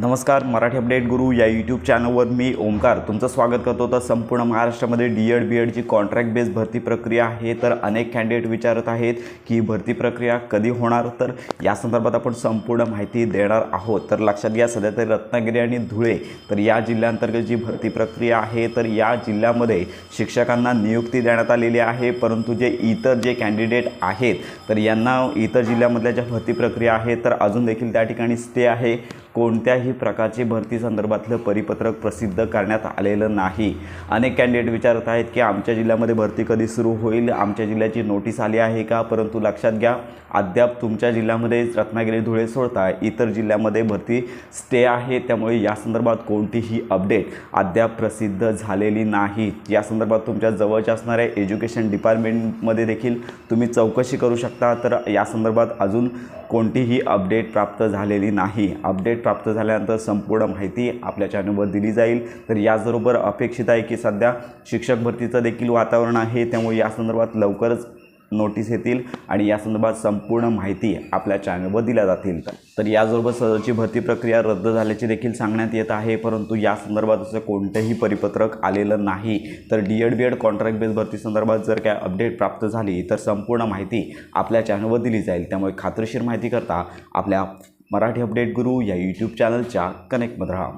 नमस्कार मराठी अपडेट गुरु या यूट्यूब चॅनलवर मी ओमकार तुमचं स्वागत करतो. तर संपूर्ण महाराष्ट्रामध्ये डी एड बी एडची कॉन्ट्रॅक्ट बेस भरती प्रक्रिया आहे. तर अनेक कॅन्डिडेट विचारत आहेत की भरती प्रक्रिया कधी होणार? तर या संदर्भात आपण संपूर्ण माहिती देणार आहोत. तर लक्षात घ्या सध्या तरी रत्नागिरी आणि धुळे तर या जिल्ह्यांतर्गत जी भरती प्रक्रिया आहे तर या जिल्ह्यामध्ये शिक्षकांना नियुक्ती देण्यात आलेली आहे. परंतु जे इतर जे कॅन्डिडेट आहेत तर यांना इतर जिल्ह्यामधल्या ज्या भरती प्रक्रिया आहेत तर अजून देखील त्या ठिकाणी स्टे आहे. कोणत्याही प्रकारची भरती संदर्भातलं परिपत्रक प्रसिद्ध करण्यात आलेलं नाही. अनेक कॅन्डिडेट विचारत आहेत की आमच्या जिल्ह्यामध्ये भरती कधी सुरू होईल? आमच्या जिल्ह्याची नोटीस आली आहे का? परंतु लक्षात घ्या अद्याप तुमच्या जिल्ह्यामध्ये रत्नागिरी धुळे सोडता इतर जिल्ह्यामध्ये भरती स्टे आहे. त्यामुळे या संदर्भात कोणतीही अपडेट अद्याप प्रसिद्ध झालेली नाही. या संदर्भात तुमच्या जवळच्या असणाऱ्या एज्युकेशन डिपार्टमेंटमध्ये देखील तुम्ही चौकशी करू शकता. तर या संदर्भात अजून कोणतीही अपडेट प्राप्त झालेली नाही. अपडेट प्राप्त झाल्यानंतर संपूर्ण माहिती आपल्या चॅनलवर दिली जाईल. तर याचबरोबर अपेक्षित आहे की सध्या शिक्षक भरतीचं देखील वातावरण आहे. त्यामुळे या संदर्भात लवकरच नोटीस येतील आणि या संदर्भात संपूर्ण माहिती आपल्या चॅनलवर दिल्या जातील. तर याचबरोबर सदरची भरती प्रक्रिया रद्द झाल्याचे देखील सांगण्यात येत आहे परंतु या संदर्भात असं कोणतंही परिपत्रक आलेलं नाही. तर D Ed B Ed contract base भरती संदर्भात जर काय अपडेट प्राप्त झाली तर संपूर्ण माहिती आपल्या चॅनलवर दिली जाईल. त्यामुळे खात्रीशीर माहिती करता आपल्या मराठी अपडेट गुरु या यूट्यूब चॅनलच्या कनेक्टमध्ये राहा.